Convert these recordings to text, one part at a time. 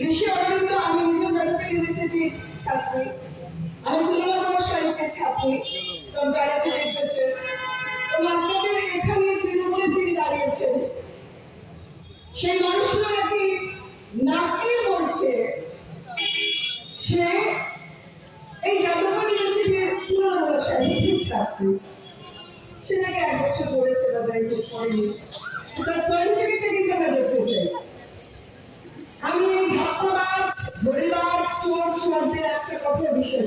ঋষি নাকি নাকি সে এই যাদবপুর ইউনিভার্সিটির তুলনামূলক সাহিত্যের ছাত্রী। সেটাকে এক বছর করেছে বা তার সার্টিফিকেটটা কিন্তু দেখতে চাই আমি এই ভক্তবাদ পরিবার চোর চোরদের একটা কথা বিশ্বাস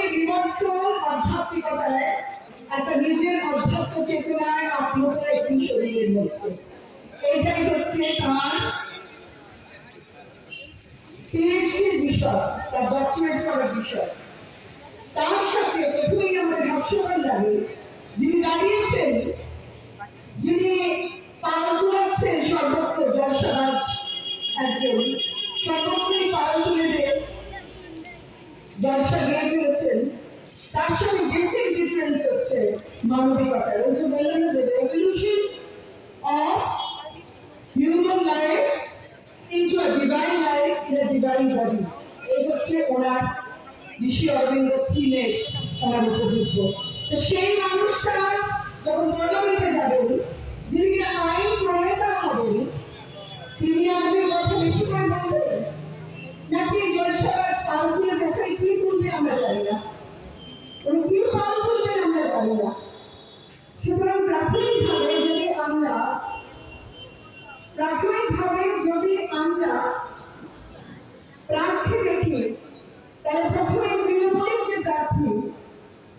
নিজের অধ্যাত্ম চেতনায় আপ্লুত একটি শরীরের মধ্যে এটাই হচ্ছে তার পিএইচডির বিষয়, তার ডক্টরেট করার বিষয়। তার সাথে প্রথমেই আমাদের ভাষ্যকার লাগে যিনি দাঁড়িয়েছেন মানবিকতার ওই life into divine life in divine body এই হচ্ছে ওনার ঋষি অরবিন্দ থিমের ওনার উপযুক্ত। তো সেই মানুষটা যখন পার্লামেন্টে প্রাথমিকভাবে যদি আমরা প্রার্থী দেখি, তাহলে প্রথমে তৃণমূলের যে প্রার্থী,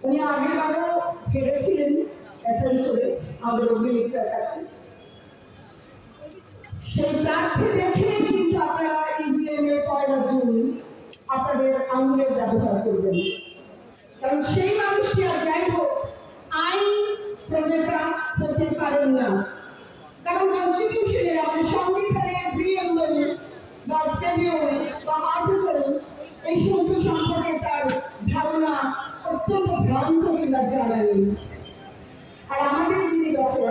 উনি আগেরবারও হেরেছিলেন আসানসোলে আমাদের অগ্নিমিত্রার কাছে। সেই প্রার্থী দেখে কিন্তু আপনারা ইভিএম এর পয়লা জুন আপনাদের আঙুলের ব্যবহার করবেন। কারণ সেই মানুষটি আর যাই হোক, আইন প্রণেতা হতে পারেন না। কারণ কনস্টিটিউশনের আমাদের সংবিধানের প্রিয়ম্বল বা স্টেডিয়াম বা এই সমস্ত সম্পর্কে তার ধারণা অত্যন্ত ভ্রান্ত কিংবা আর আমাদের যিনি ডক্টর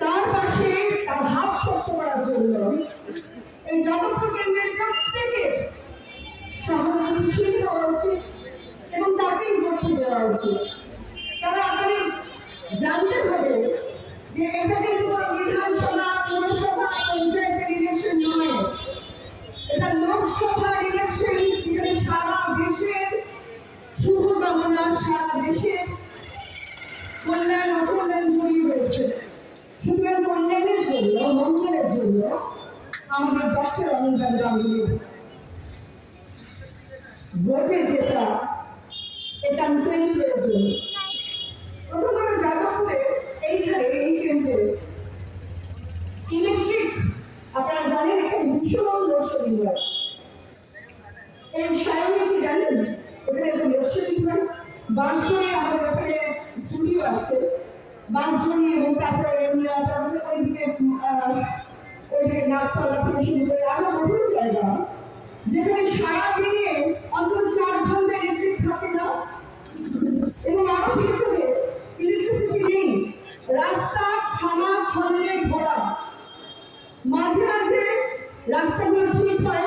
তার পাশে তার হাত শক্ত করার জন্য এই যাদবপুর কেন্দ্রের প্রত্যেকের সহানুভূতি উচিত এবং তাকেই ভর্তি দেওয়া উচিত কারণ আপনাদের জানতে হবে যে এটা কিন্তু কোনো বিধানসভা পৌরসভা পঞ্চায়েতের ইলেকশন নয় এটা লোকসভার ইলেকশন এখানে সারা দেশের শুভ কামনা সারা দেশের কল্যাণ অকল্যাণ জড়িয়ে রয়েছে সুতরাং কল্যাণের জন্য মঙ্গলের জন্য আমাদের ডক্টর অনির্বাণ গাঙ্গুলির ভোটে জেতা একান্তই প্রয়োজন প্রথমত যাদবপুরে এইখানে এই কেন্দ্রে ইলেকট্রিক আপনারা জানেন এখানে ভীষণ লোডশেডিং হয় এই সায়নে কি জানেন এখানে একটা লোডশেডিং বাঁশগড়ি আমাদের ওখানে স্টুডিও আছে। বাঁশগড়ি এবং তারপরে তারপরে ওইদিকে ওইদিকে নাকতলা থেকে শুরু করে আরও বহু জায়গা। যেখানে সারাদিনে অন্তত চার ঘণ্টা ইলেকট্রিক থাকে না। এবং আরও ভিতরে ইলেকট্রিসিটি নেই। রাস্তা খানা খন্দে ভরা। মাঝে মাঝে রাস্তাগুলো ঠিক হয়।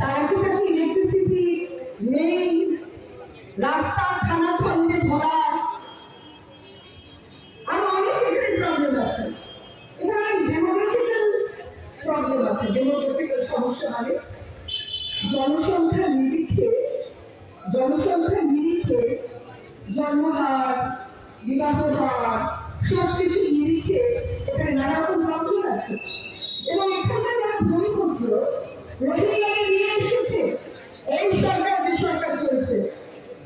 তারা কি তাকে ইলেকট্রিসিটি নেই, রাস্তা খানা ছন্দে ভরা। আরও অনেক এখানে প্রবলেম আছে। এখানে অনেক ডেমোগ্রাফিক্যাল প্রবলেম আছে। ডেমোগ্রাফিক্যাল সমস্যা মানে জনসংখ্যার নিরিখে জনসংখ্যার নিরিখে জন্মহার বিবাহ হার সব কিছু নিরিখে এখানে নানা রকম প্রবলেম আছে। এবং এখানকার যারা ভূমিপুত্র, রোহিঙ্গাদের এসেছে এই সরকার, যে সরকার চলছে।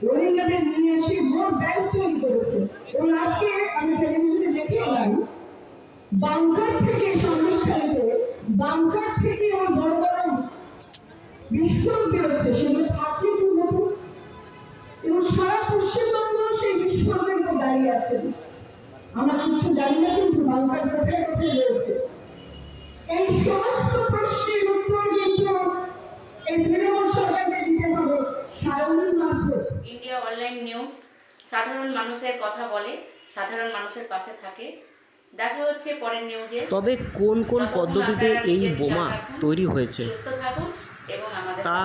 রোহিঙ্গাদের নিয়ে এসে ভোট ব্যাংক তৈরি করেছে। এবং আজকে আমি টেলিভিশনে দেখে এলাম বাংকার থেকে সন্দেশখালীতে বাংকার থেকে ওই বড় বড় বিস্ফোরণ বেরোচ্ছে সেগুলো থাকলে কি হতো? এবং সারা পশ্চিমবঙ্গ সেই বিস্ফোরণের উপর দাঁড়িয়ে আছে। আমরা কিছু জানি না, কিন্তু বাংকার কোথায় কোথায় রয়েছে? এই সমস্ত প্রশ্নের এই তৃণমূল সরকারকে দিতে হবে। সায়নের মাধ্যমে ইন্ডিয়া অনলাইন নিউজ। সাধারণ মানুষের কথা বলে সাধারণ মানুষের পাশে থাকে। দেখা হচ্ছে পরের নিউজে। তবে কোন কোন পদ্ধতিতে এই বোমা তৈরি হয়েছে? তা।